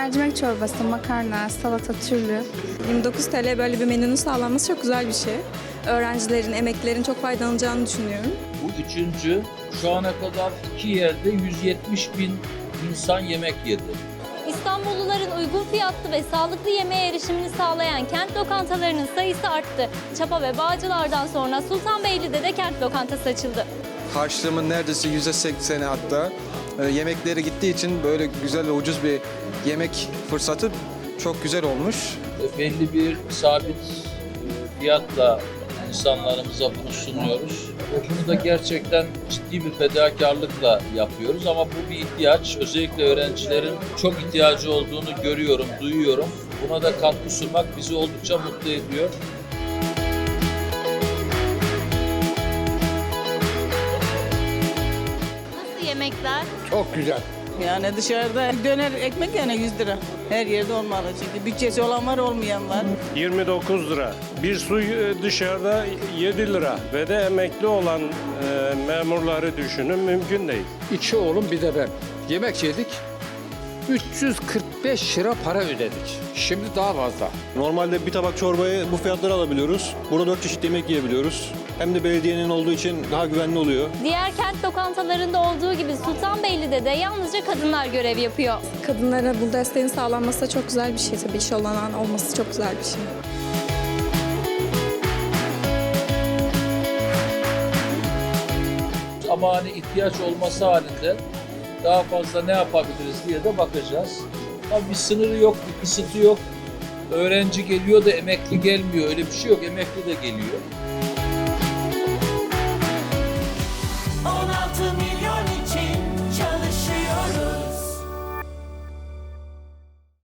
Mercimek çorbası, makarna, salata türlü. 29 TL böyle bir menünün sağlanması çok güzel bir şey. Öğrencilerin, emeklilerin çok faydalanacağını düşünüyorum. Bu üçüncü. Şu ana kadar iki yerde 170 bin insan yemek yedi. İstanbulluların uygun fiyatlı ve sağlıklı yemeğe erişimini sağlayan kent lokantalarının sayısı arttı. Çapa ve Bağcılar'dan sonra Sultanbeyli'de de kent lokantası açıldı. Harçlığımın neredeyse yüzde sekseni hatta yemekleri gittiği için böyle güzel ve ucuz bir yemek fırsatı çok güzel olmuş. Belli bir sabit e, fiyatla insanlarımıza bunu sunuyoruz. Bunu da gerçekten ciddi bir fedakarlıkla yapıyoruz ama bu bir ihtiyaç. Özellikle öğrencilerin çok ihtiyacı olduğunu görüyorum, duyuyorum. Buna da katkı sunmak bizi oldukça mutlu ediyor. Nasıl? Çok güzel. Yani dışarıda döner ekmek yani 100 lira. Her yerde olmalı çünkü bütçesi olan var olmayan var. 29 lira. Bir su e, dışarıda 7 lira ve de emekli olan e, memurları düşünün mümkün değil. İki oğlum bir de ben. Yemek yedik. 345 lira para ödedik. Şimdi daha fazla. Normalde bir tabak çorbayı bu fiyatlara alabiliyoruz. Burada dört çeşit yemek yiyebiliyoruz. Hem de belediyenin olduğu için daha güvenli oluyor. Diğer kent lokantalarında olduğu gibi Sultanbeyli'de de yalnızca kadınlar görev yapıyor. Kadınlara bu desteğin sağlanması da çok güzel bir şey tabii. İş olanan olması çok güzel bir şey. Ama hani ihtiyaç olması halinde daha fazla ne yapabiliriz diye de bakacağız. Ama bir sınırı yok, bir kısıtı yok. Öğrenci geliyor da emekli gelmiyor. Öyle bir şey yok. Emekli de geliyor.